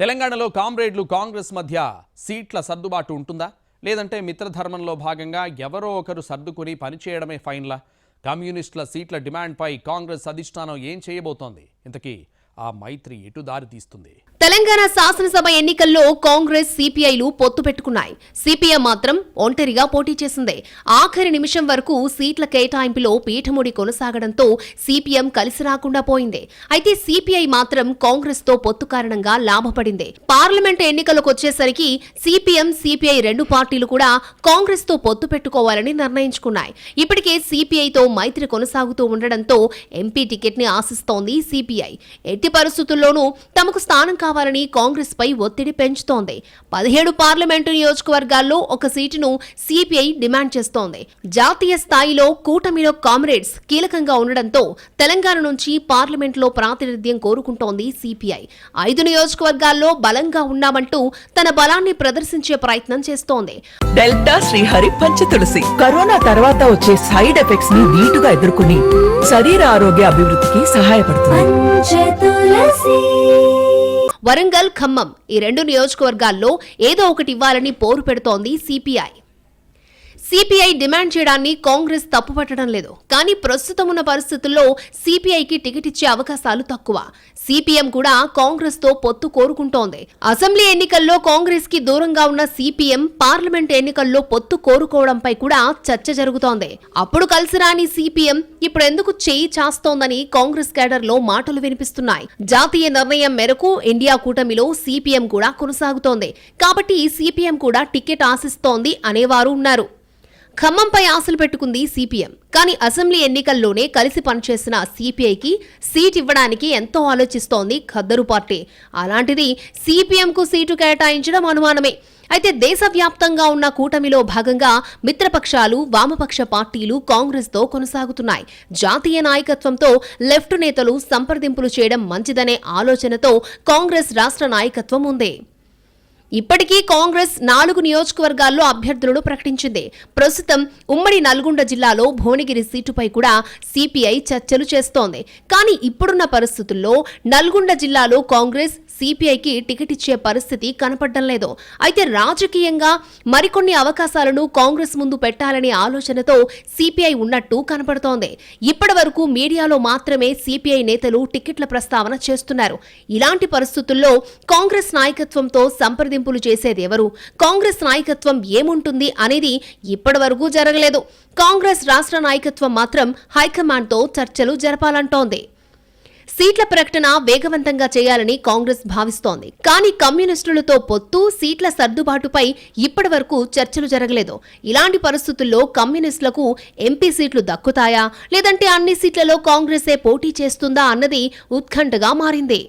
తెలంగాణలో కామ్రేడ్లు కాంగ్రెస్ మధ్య సీట్ల సర్దుబాటు ఉంటుందా? లేదంటే మిత్రధర్మంలో భాగంగా ఎవరో ఒకరు సర్దుకుని పనిచేయడమే ఫైన్లా? కమ్యూనిస్టుల సీట్ల డిమాండ్పై కాంగ్రెస్ అధిష్టానం ఏం చేయబోతోంది? ఇంతకీ ఆ మైత్రి ఎటు దారి తీస్తుంది తెలంగాణ శాసనసభ ఎన్నికల్లో కాంగ్రెస్ సిపిఐలు పొత్తు పెట్టుకున్నాయి. సిపిఎం మాత్రం ఒంటరిగా పోటీ చేసింది. ఆఖరి నిమిషం వరకు సీట్ల కేటాయింపులో పీఠముడి కొనసాగడంతో సిపిఎం కలిసి రాకుండా పోయింది. అయితే సిపిఐ మాత్రం కాంగ్రెస్తో పొత్తు కారణంగా లాభపడింది. పార్లమెంటు ఎన్నికలకు వచ్చేసరికి సిపిఎం సిపిఐ రెండు పార్టీలు కూడా కాంగ్రెస్తో పొత్తు పెట్టుకోవాలని నిర్ణయించుకున్నాయి. ఇప్పటికే సిపిఐతో మైత్రి కొనసాగుతూ ఉండడంతో ఎంపీ టికెట్ని ఆశిస్తోంది సిపిఐ. ఎట్టి పరిస్థితుల్లోనూ తమకు స్థానం కావాలని కాంగ్రెస్ పై ఒత్తిడి పెంచుతోంది. పదిహేడు పార్లమెంటు నియోజకవర్గాల్లో ఒక సీటును సిపిఐ డిమాండ్ చేస్తోంది. జాతీయ స్థాయిలో కూటమిలో కామ్రేడ్స్ కీలకంగా ఉండడంతో తెలంగాణ నుంచి పార్లమెంట్లో ప్రాతినిధ్యం కోరుకుంటోంది సిపిఐ. ఐదు నియోజకవర్గాల్లో బలంగా ఉన్నామంటూ తన బలాన్ని ప్రదర్శించే ప్రయత్నం చేస్తోంది. డెల్టా శ్రీహరి పంచ తులసి. కరోనా తర్వాత వచ్చే సైడ్ ఎఫెక్ట్స్ని నీటుగా ఎదుర్కొని శరీర ఆరోగ్య అభివృద్ధికి సహాయపడుతుంది వరంగల్ ఖమ్మం. ఈ రెండు నియోజకవర్గాల్లో ఏదో ఒకటి ఇవ్వాలని పోరు పెడుతోంది సిపిఐ. సిపిఐ డిమాండ్ చేయడాన్ని కాంగ్రెస్ తప్పుపట్టడం లేదు. కానీ ప్రస్తుతం ఉన్న పరిస్థితుల్లో సిపిఐకి టికెట్ ఇచ్చే అవకాశాలు తక్కువ. సిపిఎం కూడా కాంగ్రెస్తో పొత్తు కోరుకుంటోంది. అసెంబ్లీ ఎన్నికల్లో కాంగ్రెస్కి దూరంగా ఉన్న సిపిఎం పార్లమెంట్ ఎన్నికల్లో పొత్తు కోరుకోవడంపై కూడా చర్చ జరుగుతోంది. అప్పుడు కలిసి రాని సిపిఎం ఇప్పుడు ఎందుకు చేయి చాస్తోందని కాంగ్రెస్ కేడర్లో మాటలు వినిపిస్తున్నాయి. జాతీయ నిర్ణయం మేరకు ఇండియా కూటమిలో సిపిఎం కూడా కొనసాగుతోంది. కాబట్టి సిపిఎం కూడా టికెట్ ఆశిస్తోంది అనేవారు ఉన్నారు. ఖమ్మంపై ఆశలు పెట్టుకుంది సిపిఎం. కానీ అసెంబ్లీ ఎన్నికల్లోనే కలిసి పనిచేసిన సిపిఐకి సీట్ ఇవ్వడానికి ఎంతో ఆలోచిస్తోంది ఖద్దరు పార్టీ. అలాంటిది సిపిఎంకు సీటు కేటాయించడం అనుమానమే. అయితే దేశవ్యాప్తంగా ఉన్న కూటమిలో భాగంగా మిత్రపక్షాలు వామపక్ష పార్టీలు కాంగ్రెస్తో కొనసాగుతున్నాయి. జాతీయ నాయకత్వంతో లెఫ్ట్ నేతలు సంప్రదింపులు చేయడం మంచిదనే ఆలోచనతో కాంగ్రెస్ రాష్ట్ర నాయకత్వం ఉంది. ఇప్పటికీ కాంగ్రెస్ నాలుగు నియోజకవర్గాల్లో అభ్యర్థులను ప్రకటించింది. ప్రస్తుతం ఉమ్మడి నల్గొండ జిల్లాలో భువనగిరి సీటుపై కూడా సిపిఐ చర్చలు చేస్తోంది. కానీ ఇప్పుడున్న పరిస్థితుల్లో నల్గొండ జిల్లాలో కాంగ్రెస్ సిపిఐకి టికెట్ ఇచ్చే పరిస్థితి కనపడడం లేదు. అయితే రాజకీయంగా మరికొన్ని అవకాశాలను కాంగ్రెస్ ముందు పెట్టాలనే ఆలోచనతో సిపిఐ ఉన్నట్టు కనపడుతోంది. ఇప్పటి వరకు మీడియాలో మాత్రమే సిపిఐ నేతలు టికెట్ల ప్రస్తావన చేస్తున్నారు. ఇలాంటి పరిస్థితుల్లో కాంగ్రెస్ నాయకత్వంతో సంప్రదింపులు చేసేది ఎవరు? కాంగ్రెస్ నాయకత్వం ఏముంటుంది అనేది ఇప్పటివరకు జరగలేదు. కాంగ్రెస్ రాష్ట్ర నాయకత్వం మాత్రం హైకమాండ్తో చర్చలు జరపాలంటోంది. సీట్ల ప్రకటన వేగవంతంగా చేయాలని కాంగ్రెస్ భావిస్తోంది. కానీ కమ్యూనిస్టులతో పొత్తు సీట్ల సర్దుబాటుపై ఇప్పటివరకు చర్చలు జరగలేదు. ఇలాంటి పరిస్థితుల్లో కమ్యూనిస్టులకు ఎంపీ సీట్లు దక్కుతాయా? లేదంటే అన్ని సీట్లలో కాంగ్రెసే పోటీ చేస్తుందా అన్నది ఉత్కంఠగా మారింది.